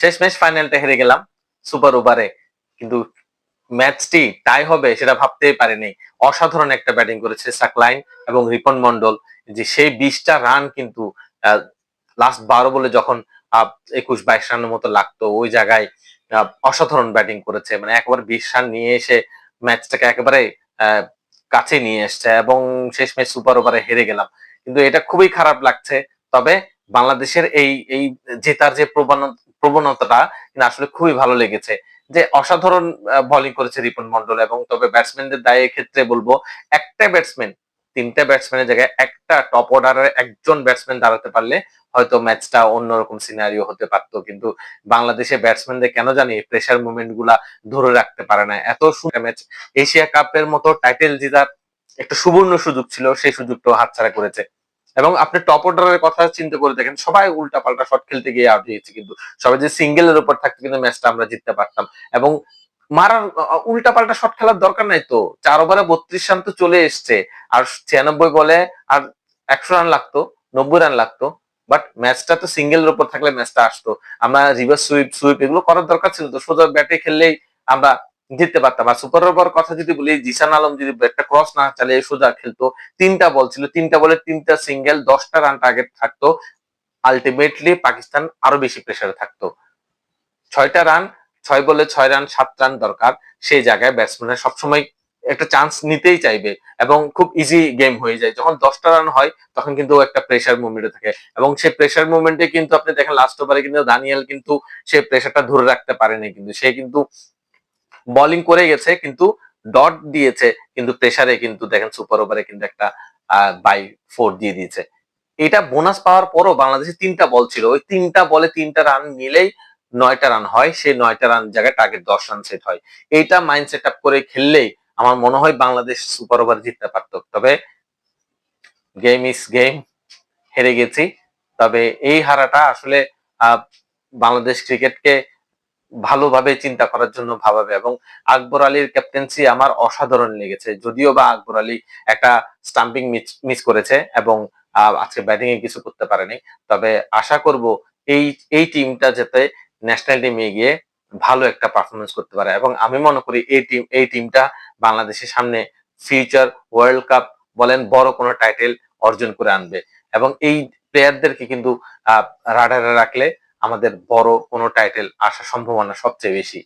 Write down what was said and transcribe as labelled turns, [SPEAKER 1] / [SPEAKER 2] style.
[SPEAKER 1] শেষ ম্যাচ ফাইনালটা হেরে গেলাম সুপার ওভারে কিন্তু ম্যাচটি টাই হবে সেটা ভাবতেই পারেনি। অসাধারণ একটা ব্যাটিং করেছে সাকলাইন এবং রিপন মন্ডল যে সেই বিশটা রান কিন্তু লাস্ট বারো বলে যখন একুশ বাইশ রানের মতো লাগতো, ওই জায়গায় অসাধারণ ব্যাটিং করেছে। মানে একবার বিশ রান নিয়ে এসে ম্যাচটাকে একেবারে কাছে নিয়ে এসছে এবং শেষ ম্যাচ সুপার ওভারে হেরে গেলাম। কিন্তু এটা খুবই খারাপ লাগছে। তবে বাংলাদেশের এই এই জেতার যে প্রবণ- প্রবণতাটা আসলে খুবই ভালো লেগেছে। যে অসাধারণ বোলিং করেছে রিপন মন্ডল এবং তবে ব্যাটসম্যানদের দায়ের ক্ষেত্রে বলব, একটা ব্যাটসম্যান তিনটা ব্যাটসম্যানের জায়গায় একটা টপ অর্ডারের একজন ব্যাটসম্যান দাঁড়াতে পারলে হয়তো ম্যাচটা অন্যরকম সিনারিও হতে পারতো। কিন্তু বাংলাদেশের ব্যাটসম্যানদের কেন জানি প্রেসার মুভমেন্টগুলা ধরে রাখতে পারে না। এত সুন্দর ম্যাচ এশিয়া কাপের মতো টাইটেল জেতার একটা সুবর্ণ সুযোগ ছিল, সেই সুযোগটাও হাতছাড়া করেছে। এবং আপনি টপ অর্ডারের কথা চিন্তা করে দেখেন, সবাই উল্টা পাল্টা শট খেলতে গিয়ে আউট হয়েছে কিন্তু, সবাই যে সিঙ্গেলের উপর থাকতে কিন্তু ম্যাচটা আমরা জিততে পারতাম। এবং মারার উল্টা পাল্টা শট খেলার দরকার নাই তো, চার ওভারে বত্রিশ রান তো চলে এসছে, আর ছিয়ানব্বই বলে আর একশো রান লাগতো, নব্বই রান লাগতো বাট ম্যাচটা তো সিঙ্গেলের উপর থাকলে ম্যাচটা আসতো। আমরা রিভার্স সুইপ সুইপ এগুলো করার দরকার ছিল তো, সোজা ব্যাটে খেললেই আমরা জিততে পারতাম। আর সুপার ওভার কথা যদি বলি জিসান আলম যদি একটা ক্রস না চালিয়ে সোজা খেলতো, তিনটা বল ছিল। তিনটা বলে তিনটা সিঙ্গেল দশটা রান টার্গেট থাকতো। আলটিমেটলি পাকিস্তান আরও বেশি প্রেসারে থাকতো। ছয়টা রান ছয় বলে ছয় রান সাত রান দরকার। সেই জায়গায় ব্যাটসম্যানের সবসময় একটা চান্স নিতেই চাইবে এবং খুব ইজি গেম হয়ে যায়। যখন দশটা রান হয়, তখন কিন্তু একটা প্রেসার মুভমেন্টে থাকে। এবং সেই প্রেসার মুভমেন্টে কিন্তু আপনি দেখেন লাস্ট ওভারে কিন্তু দানিয়াল কিন্তু সে প্রেশারটা ধরে রাখতে পারেনি কিন্তু। সে কিন্তু বোলিং করে গেছে, কিন্তু ডট দিয়েছে, কিন্তু প্রেসারে কিন্তু দেখেন সুপার ওভারে কিন্তু একটা বাই ফোর দিয়ে দিয়েছে। এটা বোনাস পাওয়ার পরও বাংলাদেশে তিনটা বল ছিল। ওই তিনটা বলে তিনটা রান নিলেই নয়টা রান হয়, সেই নয়টা রান জায়গায় টার্গেট দশ রান সেট হয়। এইটা মাইন্ড সেট আপ করে খেললেই আমার মনে হয় বাংলাদেশ সুপার ওভার জিততে পারতো। তবে গেম ইস গেম হেরে গেছি। তবে এই হারাটা আসলে বাংলাদেশ ক্রিকেটকে ভালোভাবে চিন্তা করার জন্য ভাবাবে এবং আকবর আলীর ক্যাপ্টেন্সি আমার অসাধারণ লেগেছে। যদিও বা আকবর আলী একটা স্টাম্পিং মিস করেছে এবং আজকে ব্যাটিং এ কিছু করতে পারেনি। তবে আশা করব এই এই টিমটা যাতে ন্যাশনাল টিমে গিয়ে ভালো একটা পারফরমেন্স করতে পারে এবং আমি মনে করি এই টিম এই টিমটা বাংলাদেশের সামনে ফিউচার ওয়ার্ল্ড কাপ বলেন বড় কোনো টাইটেল অর্জন করে আনবে। এবং এই প্লেয়ারদেরকে কিন্তু রাডারে রাখলে আমাদের বড় কোনো টাইটেল আসার সম্ভাবনা সবচেয়ে বেশি।